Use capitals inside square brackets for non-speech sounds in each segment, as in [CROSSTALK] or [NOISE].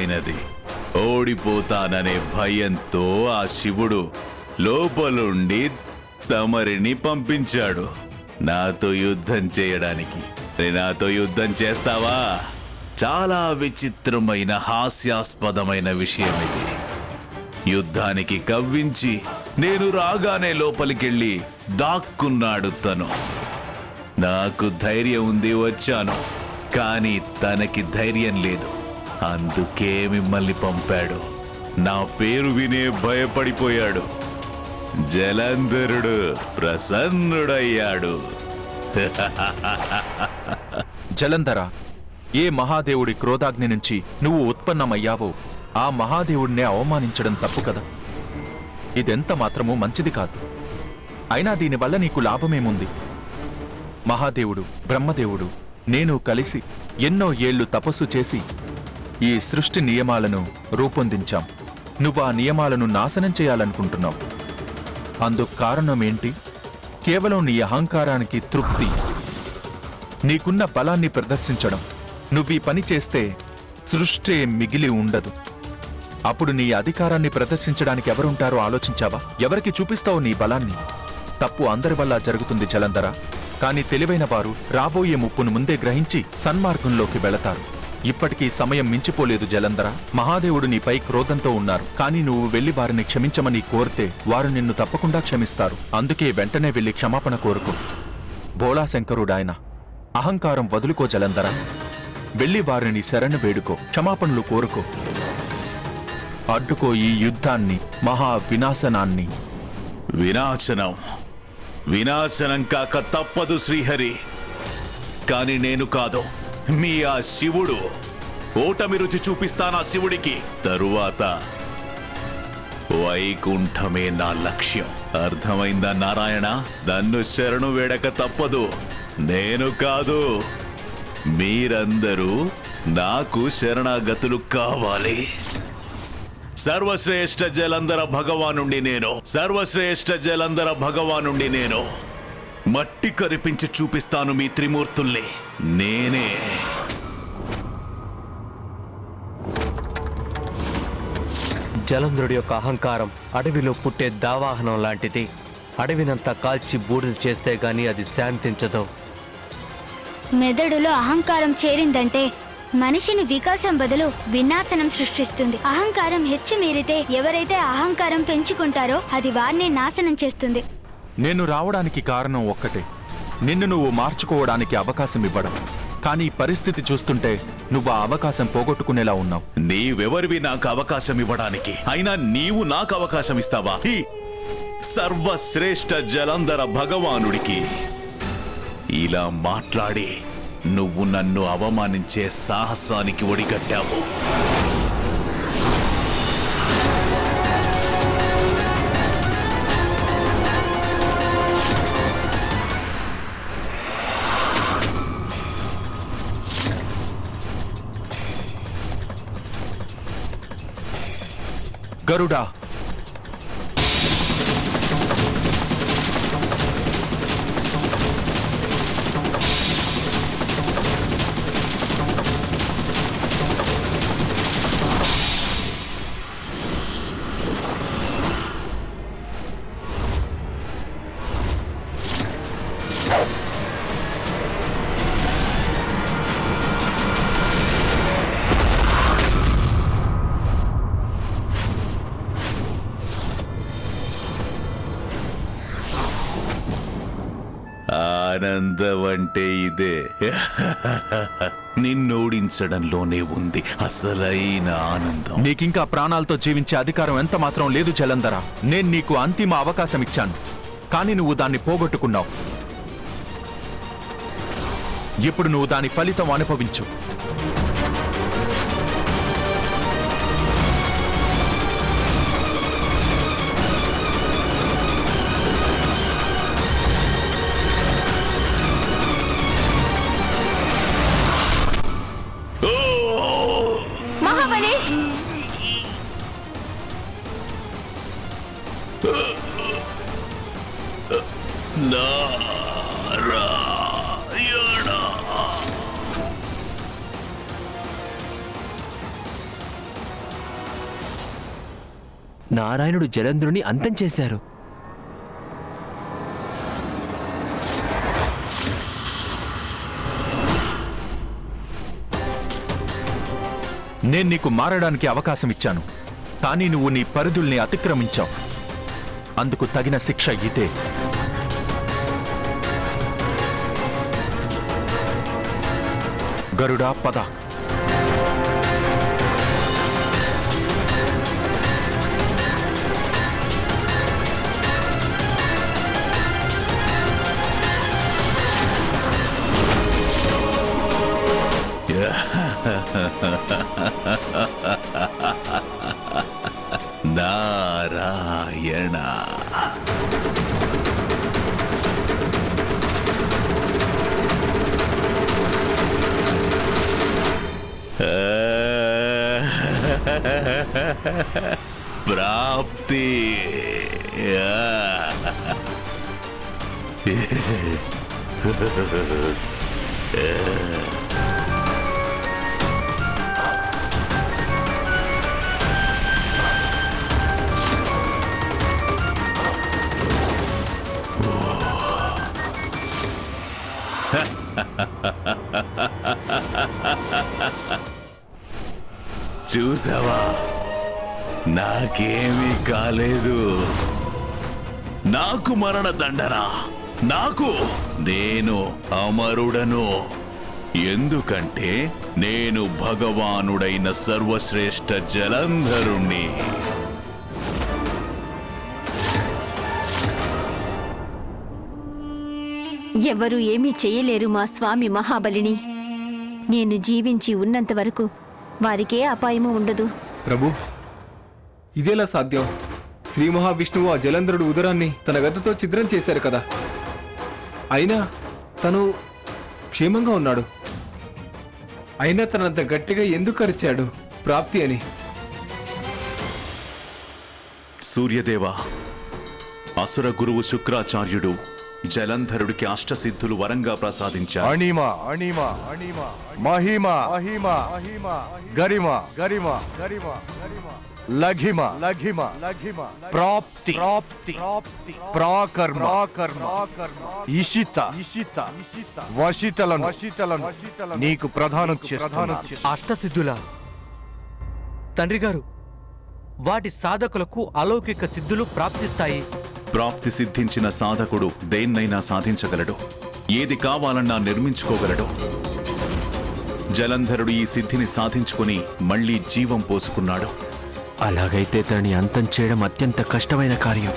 అర్థమైనది ఓడిపోతాననే భయంతో ఆ శివుడు లోపలుండి తమరిని పంపించాడు. నాతో యుద్ధం చేయడానికి. నాతో యుద్ధం చేస్తావా? చాలా విచిత్రమైన హాస్యాస్పదమైన విషయం ఇది. యుద్ధానికి కవ్వించి నేను రాగానే లోపలికెళ్ళి దాక్కున్నాడు తను. నాకు ధైర్యం ఉంది వచ్చాను. కానీ తనకి ధైర్యం లేదు. అందుకే మిమ్మల్ని పంపాడు. నా పేరు వినే భయపడిపోయాడు. జలంధరుడు ప్రసన్నుడయ్యాడు. జలంధర ఏ మహాదేవుడి క్రోధాగ్ని నుంచి నువ్వు ఉత్పన్నమయ్యావో ఆ మహాదేవుడినే అవమానించడం తప్పు కదా. ఇదెంత మాత్రమూ మంచిది కాదు. అయినా దీనివల్ల నీకు లాభమేముంది? మహాదేవుడు బ్రహ్మదేవుడు నేను కలిసి ఎన్నో ఏళ్ళు తపస్సు చేసి ఈ సృష్టి నియమాలను రూపొందించాం. నువ్వు ఆ నియమాలను నాశనం చేయాలనుకుంటున్నావు. అందుకు కారణమేంటి? కేవలం నీ అహంకారానికి తృప్తి. నీకున్న బలాన్ని ప్రదర్శించడం. నువ్వీ పని చేస్తే సృష్టి మిగిలి ఉండదు. అప్పుడు నీ అధికారాన్ని ప్రదర్శించడానికి ఎవరుంటారో ఆలోచించావా? ఎవరికి చూపిస్తావు నీ బలాన్ని? తప్పు అందరి వల్ల జరుగుతుంది జలంధర. కానీ తెలివైన వారు రాబోయే ముప్పును ముందే గ్రహించి సన్మార్గంలోకి వెళతారు. ఇప్పటికీ సమయం మించిపోలేదు జలంధర. మహాదేవుడు నీపై క్రోధంతో ఉన్నారు. కానీ నువ్వు వెళ్ళి వారిని క్షమించమని కోరితే వారు నిన్ను తప్పకుండా క్షమిస్తారు. అందుకే వెంటనే వెళ్ళి క్షమాపణ కోరుకో. భోళాశంకరుడాయన అహంకారం వదులుకో జలంధర. వెళ్ళి వారిని శరణు వేడుకో. క్షమాపణలు కోరుకో. అడ్డుకో ఈ యుద్ధాన్ని మహా వినాశనాన్ని వినాశనం. వినాశనం కాక తప్పదు శ్రీహరి. కాని నేను కాదు. మీ ఆ శివుడు ఓటమి రుచి చూపిస్తానా శివుడికి? తరువాత వైకుంఠమే నా లక్ష్యం. అర్థమైందా నారాయణ? నన్ను శరణు వేడక తప్పదు. నేను కాదు. మీరందరూ నాకు శరణాగతులు కావాలి. సర్వశ్రేష్ఠ జలంధర భగవానుండి నేను. సర్వశ్రేష్ఠ జలంధర భగవానుండి నేను. మట్టి కరిపించి చూపిస్తాను మీ త్రిమూర్తుల్ని. నేనే. జలంధ్రుడి యొక్క అహంకారం అడవిలో పుట్టే దావాహనం లాంటిది. అడవినంతా కాల్చి బూడిద చేస్తే గాని అది శాంతించదు. మెదడులో అహంకారం చేరిందంటే మనిషిని వికాసం బదులు వినాశనం సృష్టిస్తుంది. అహంకారం హెచ్చు మీరితే ఎవరైతే అహంకారం పెంచుకుంటారో అది వారిని నాశనం చేస్తుంది. నేను రావడానికి కారణం ఒక్కటే. నిన్ను నువ్వు మార్చుకోవడానికి అవకాశం ఇవ్వడం. కానీ పరిస్థితి చూస్తుంటే నువ్వు ఆ అవకాశం పోగొట్టుకునేలా ఉన్నావు. నీవెవరివి నాకు అవకాశం ఇవ్వడానికి? అయినా నీవు నాకు అవకాశం ఇస్తావా? ఈ సర్వశ్రేష్ఠ జలంధర భగవానుడికి ఇలా మాట్లాడి నువ్వు నన్ను అవమానించే సాహసానికి ఒడిగట్టావు. गरुडा। ఆనందం అంటే ఇదే. నిన్నోడించడంలోనే ఉంది అసలైన ఆనందం. నీకింకా ప్రాణాలతో జీవించే అధికారం ఎంత మాత్రం లేదు జలంధర. నేను నీకు అంతిమ అవకాశం ఇచ్చాను. కానీ నువ్వు దాన్ని పోగొట్టుకున్నావు. ఇప్పుడు నువ్వు దాని ఫలితం అనుభవించు. నారాయణుడు జలంధ్రుని అంతం చేశారు. నేను నీకు మారడానికి అవకాశం ఇచ్చాను కానీ నువ్వు నీ పరిధుల్ని అతిక్రమించావు. అందుకు తగిన శిక్ష ఇదే. గరుడా పద [LAUGHS] నారాయణ ప్రాప్తి [LAUGHS] చూసావా? నాకేమీ కాలేదు. నాకు మరణ దండన. నాకు నేను అమరుడను. ఎందుకంటే నేను భగవానుడైన సర్వశ్రేష్ఠ జలంధరుణ్ణి. ఎవరు ఏమీ చేయలేరు మా స్వామి మహాబలిని. నేను జీవించి ఉన్నంత వరకు వారికే అపాయము ఉండదు. ప్రభు ఇదేలా సాధ్యం. శ్రీ మహావిష్ణువు ఆ జలంధరుడు ఉదరాన్ని తన గద్దతో ఛిద్రం చేశారు కదా. అయినా తను క్షేమంగా ఉన్నాడు. అయినా తనంత గట్టిగా ఎందుకు అరిచాడు ప్రాప్తి అని. సూర్యదేవ అసుర గురువు శుక్రాచార్యుడు జలంధరుడికి అష్టసిద్ధులు వరంగా ప్రసాదించారు. అణిమ అణిమ అణిమ మహిమ మహిమ మహిమ గరిమ గరిమ గరిమ గరిమ లఘిమ లఘిమ లఘిమ ప్రాప్తి ప్రాప్తి ప్రాప్తి ప్రాకర్మ ప్రాకర్మ ఇషిత ఇషిత వశితలను వశితలను నీకు ప్రధానం అష్టసిద్ధుల తండ్రి గారు వాటి సాధకులకు అలౌకిక సిద్ధులు ప్రాప్తిస్తాయి. ప్రాప్తి సిద్ధించిన సాధకుడు దేన్నైనా సాధించగలడు. ఏది కావాలన్నా నిర్మించుకోగలడు. జలంధరుడు ఈ సిద్ధిని సాధించుకుని మళ్ళీ జీవం పోసుకున్నాడు. అలాగైతే తనని అంతం చేయడం అత్యంత కష్టమైన కార్యం.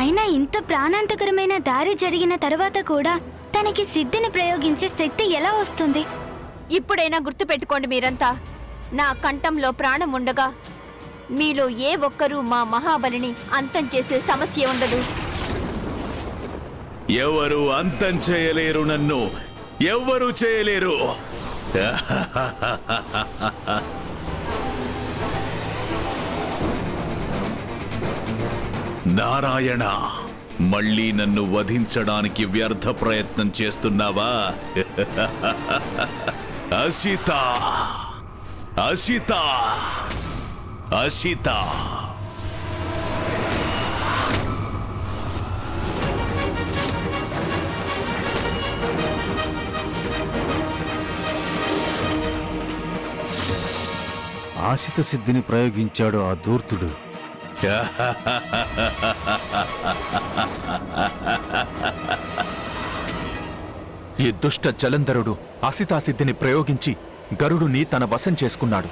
అయినా ఇంత ప్రాణాంతకరమైన దారి జరిగిన తర్వాత కూడా తనకి సిద్ధిని ప్రయోగించే శక్తి ఎలా వస్తుంది? ఇప్పుడైనా గుర్తుపెట్టుకోండి మీరంతా. నా కంఠంలో ప్రాణం ఉండగా మీలో ఏ ఒక్కరూ మా మహాబలిని అంతం చేసే సమస్య ఉండదు ఎవరు అంతం చేయలేరు నన్ను ఎవరు చేయలేరు నారాయణ మళ్ళీ నన్ను వధించడానికి వ్యర్థ ప్రయత్నం చేస్తున్నావా అసిత అసిత. అసిత. ఆశిత సిద్ధిని ప్రయోగించాడు ఆ దూర్తుడు ఈ దుష్ట జలంధరుడు అసితాసిద్ధిని ప్రయోగించి గరుడుని తన వశం చేసుకున్నాడు.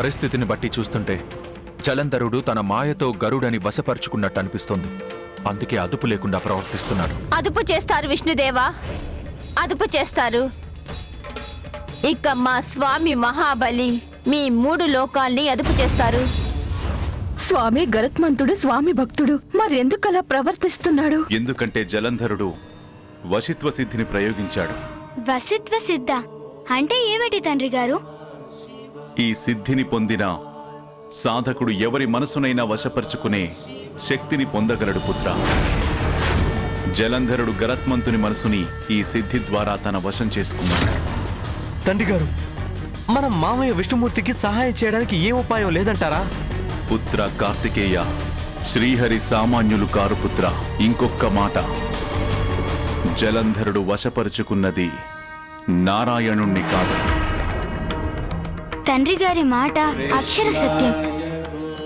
పరిస్థితిని బట్టి చూస్తుంటే జలంధరుడు తన మాయతో గరుడని వశపరుచుకున్నట్టు అనిపిస్తోంది. అందుకే అదుపు లేకుండా ప్రవర్తిస్తున్నాడు. అదుపు చేస్తారు విష్ణుదేవా. అదుపు చేస్తారు. ఇక మా స్వామి మహాబలి మీ మూడు లోకాల్ని అదుపు చేస్తారు. స్వామి గరత్మంతుడు స్వామి భక్తుడు మరెందుకలా ప్రవర్తిస్తున్నాడు? ఎందుకంటే జలంధరుడు వశిత్వ సిద్ధిని ప్రయోగించాడు. వసిత్వ సిద్ధ? అంటే ఏమిటి తండ్రి గారు? ఈ సిద్ధిని పొందిన సాధకుడు ఎవరి మనసునైనా వశపరుచుకునే శక్తిని పొందగలడు పుత్ర. జలంధరుడు గరత్మంతుని మనసుని ఈ సిద్ధి ద్వారా తన వశం చేసుకున్నాడు. తండ్రి గారు మన మామయ్య విష్ణుమూర్తికి సహాయం చేయడానికి ఏ ఉపాయం లేదంటారా? పుత్ర కార్తికేయ శ్రీహరి సామాన్యులు కారు పుత్ర ఇంకొక్క మాట. జలంధరుడు వశపరుచుకున్నది నారాయణుణ్ణి కాదు. తండ్రి గారి మాట అక్షర సత్యం.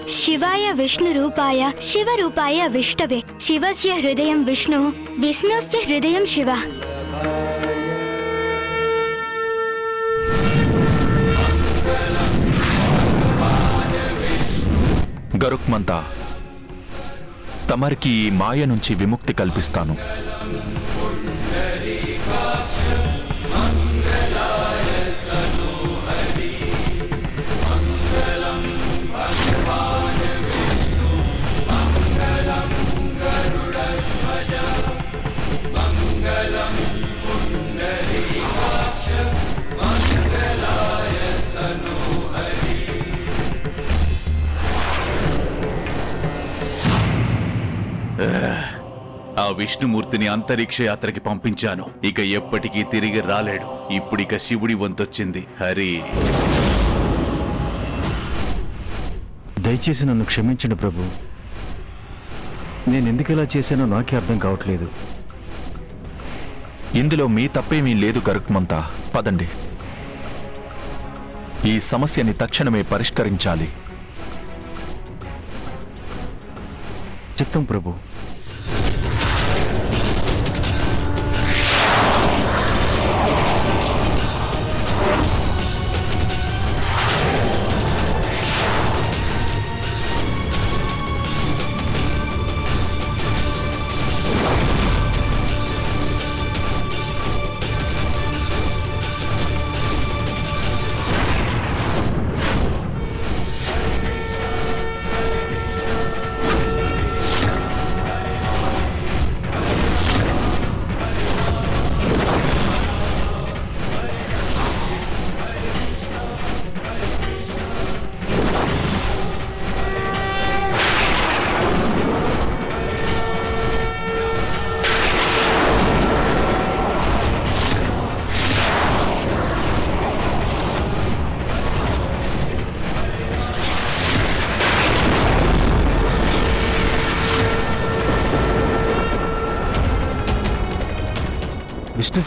శివాయ విష్ణు రూపాయ శివ రూపాయ విష్ణవే. శివస్య హృదయం విష్ణు విష్ణుశ్చ హృదయం శివ. గరుక్మంతా తమరికి ఈ మాయ నుంచి విముక్తి కల్పిస్తాను. విష్ణుమూర్తిని అంతరిక్ష యాత్రకి పంపించాను. ఇక ఎప్పటికీ తిరిగి రాలేడు. ఇప్పుడిక శివుడి వంతొచ్చింది. హరి. దయచేసి నన్ను క్షమించండి ప్రభు. నేను ఎందుకు ఇలా చేశానో నాకే అర్థం కావట్లేదు. ఇందులో మీ తప్పేమీ లేదు గరుక్మంతా. పదండి. ఈ సమస్యని తక్షణమే పరిష్కరించాలి. చిత్తం ప్రభు.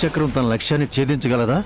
చక్రం తన లక్ష్యాన్ని ఛేదించగలదా?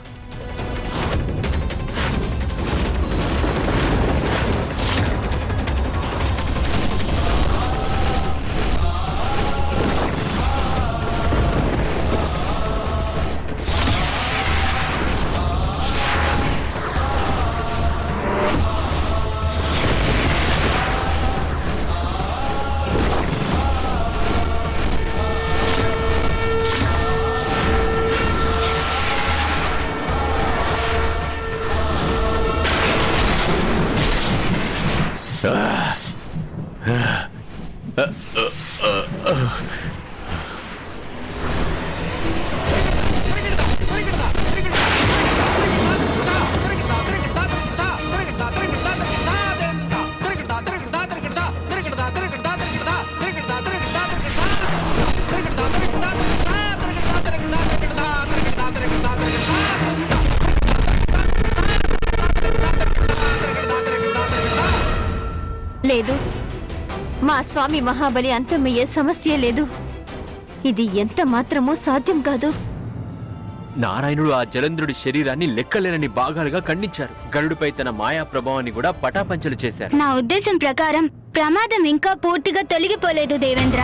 స్వామి మహాబలి అంతమయ్యే సమస్య లేదు. ఇది ఎంత మాత్రమూ సాధ్యం కాదు. నారాయణుడు ఆ జలంధ్రుడి శరీరాన్ని లెక్కలేనని భాగాలుగా ఖండించారు. గరుడుపై తన మాయా ప్రభావాన్ని కూడా పటాపంచలు చేశారు. నా ఉద్దేశం ప్రకారం ప్రమాదం ఇంకా పూర్తిగా తొలగిపోలేదు దేవేంద్ర.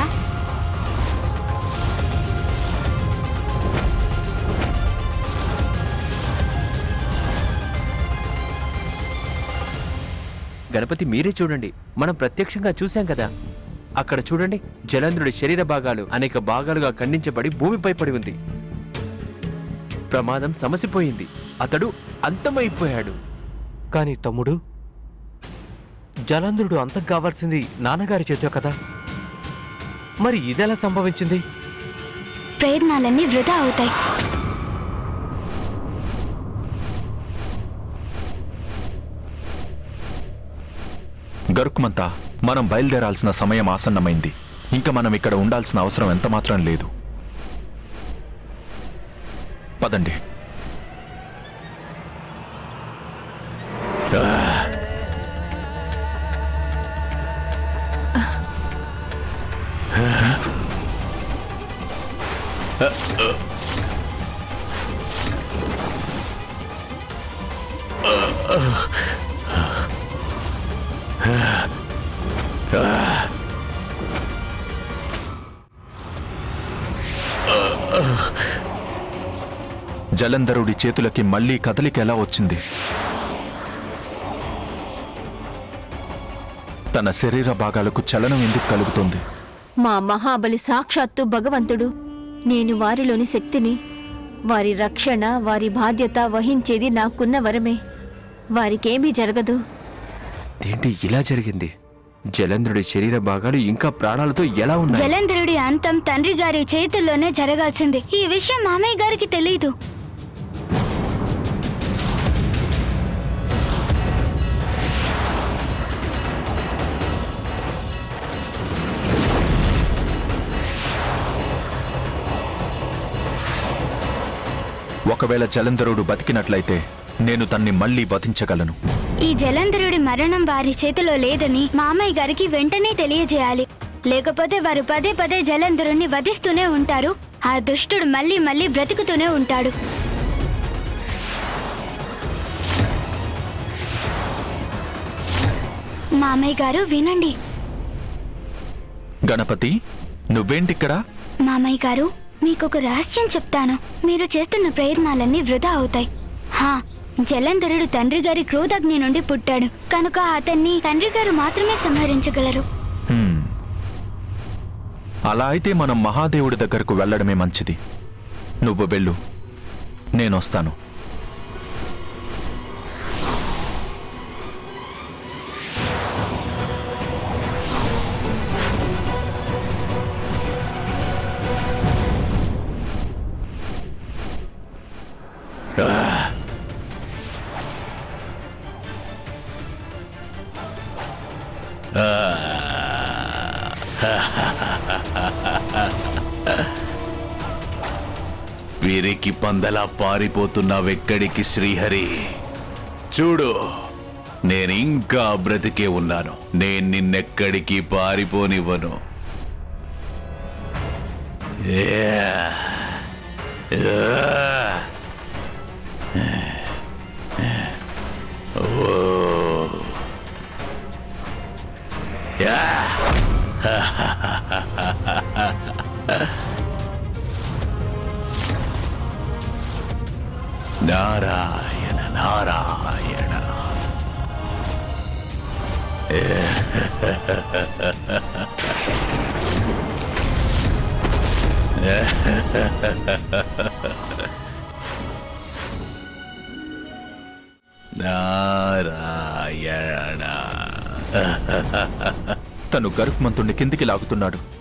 గణపతి మీరే చూడండి. మనం ప్రత్యక్షంగా చూశాం కదా. అక్కడ చూడండి జలంధ్రుడి శరీర భాగాలు అనేక భాగాలుగా ఖండించబడి భూమిపై పడి ఉంది. ప్రమాదం సమసిపోయింది. అతడు అంతమైపోయాడు. కానీ తమ్ముడు జలంధ్రుడు అంతం కావాల్సింది నాన్నగారి చేతో కదా. మరి ఇదెలా సంభవించింది? ప్రయత్నాలన్నీ వృధా అవుతాయి. గరుక్మంతా మనం బయలుదేరాల్సిన సమయం ఆసన్నమైంది. ఇంకా మనం ఇక్కడ ఉండాల్సిన అవసరం ఎంత మాత్రం లేదు. పదండి. జలంధరుడి చేతులకి మళ్ళీ కదలిక ఎలా వచ్చింది? తన శరీర భాగాలకు చలనం ఎందుకు కలుగుతుంది? మా మహాబలి సాక్షాత్తు భగవంతుడు. నేను వారిలోని శక్తిని వారి రక్షణ వారి బాధ్యత వహించేది నాకున్న వరమే. వారికేమీ జరగదు. ఏంటి ఇలా జరిగింది? జలంధ్రుడి శరీర భాగాలు ఇంకా ప్రాణాలతో ఎలా ఉన్నాయి? జలంధరుడి అంతం తండ్రి గారి చేతుల్లోనే జరగాల్సింది. ఈ విషయం మామయ్య గారికి తెలియదు ఒకవేళ జలంధరుడు బతికినట్లయితే నేను తన్ని మళ్ళీ వధించగలను. ఈ జలంధరుడి మరణం వారి చేతిలో లేదని మామయ్య గారికి వెంటనే తెలియజేయాలి. లేకపోతే వారు పదే పదే జలంధరుణ్ణి వధిస్తూనే ఉంటారు. ఆ దుష్టుడు మళ్ళీ మళ్ళీ బ్రతుకుతూనే ఉంటాడు. మామయ్య గారు వినండి. గణపతి నువ్వేంటిక్కడ? మామయ్య గారు మీకొక రహస్యం చెప్తాను. మీరు చేస్తున్న ప్రయత్నాలన్నీ వృధా అవుతాయి. హా జలంధరుడు తండ్రి గారి క్రోధాగ్ని నుండి పుట్టాడు. కనుక అతన్ని తండ్రి గారు మాత్రమే సంహరించగలరు. అలా అయితే మనం మహాదేవుడి దగ్గరకు వెళ్ళడమే మంచిది. నువ్వు వెళ్ళు. నేనొస్తాను. పందలా పారిపోతున్నావెక్కడికి శ్రీహరి. చూడు నేను ఇంకా బ్రతికే ఉన్నాను. నేను నిన్నెక్కడికి పారిపోనివ్వను. ఏ Yeah. నారాయణ నారాయణ. నారాయణ. తను గరుక్మంతుణ్ణి కిందికి లాగుతున్నాడు.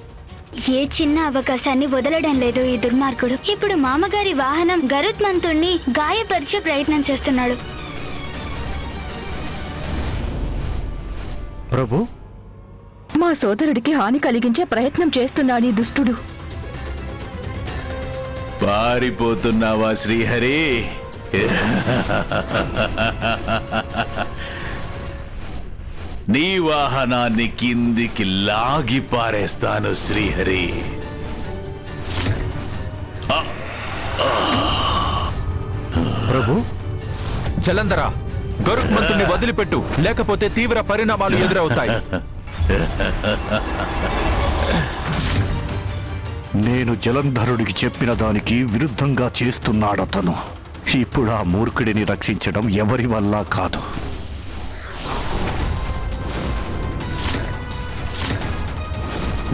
ఏ చిన్న అవకాశాన్ని వదలడం లేదు ఈ దుర్మార్గుడు. ఇప్పుడు మామగారి వాహనం గరుత్మంతుణ్ణి గాయపరిచే ప్రయత్నం చేస్తున్నాడు. ప్రభు? మా సోదరుడికి హాని కలిగించే ప్రయత్నం చేస్తున్నాడు ఈ దుష్టుడు. పారిపోతున్నావా శ్రీహరి? [LAUGHS] నీ వాహనాన్ని కిందికి లాగి పారేస్తాను శ్రీహరి. ప్రభు జలంధర గరుక్మంతుణ్ణి వదిలిపెట్టు. లేకపోతే తీవ్ర పరిణామాలు ఎదురవుతాయి. నేను జలంధరుడికి చెప్పిన దానికి విరుద్ధంగా చేస్తున్నాడతను. ఇప్పుడు ఆ మూర్ఖుడిని రక్షించడం ఎవరి వల్ల కాదు.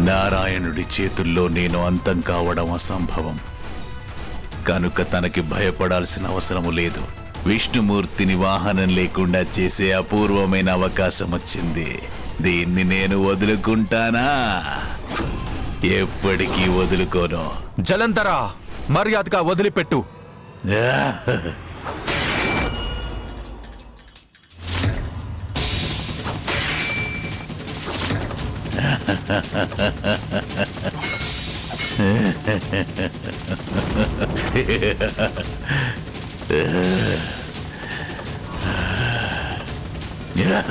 నారాయణుడి చేతుల్లో నేను అంతం కావడం అసంభవం. కనుక తనకి భయపడాల్సిన అవసరము లేదు. విష్ణుమూర్తిని వాహనం లేకుండా చేసే అపూర్వమైన అవకాశం వచ్చింది. దీన్ని నేను వదులుకుంటానా? ఎప్పటికీ వదులుకోను. జలంధరా మర్యాదగా వదిలిపెట్టు. [LAUGHS] Yeah.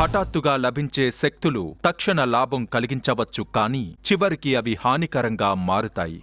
హఠాత్తుగా లభించే శక్తులు తక్షణ లాభం కలిగించవచ్చు కానీ చివరికి అవి హానికరంగా మారుతాయి.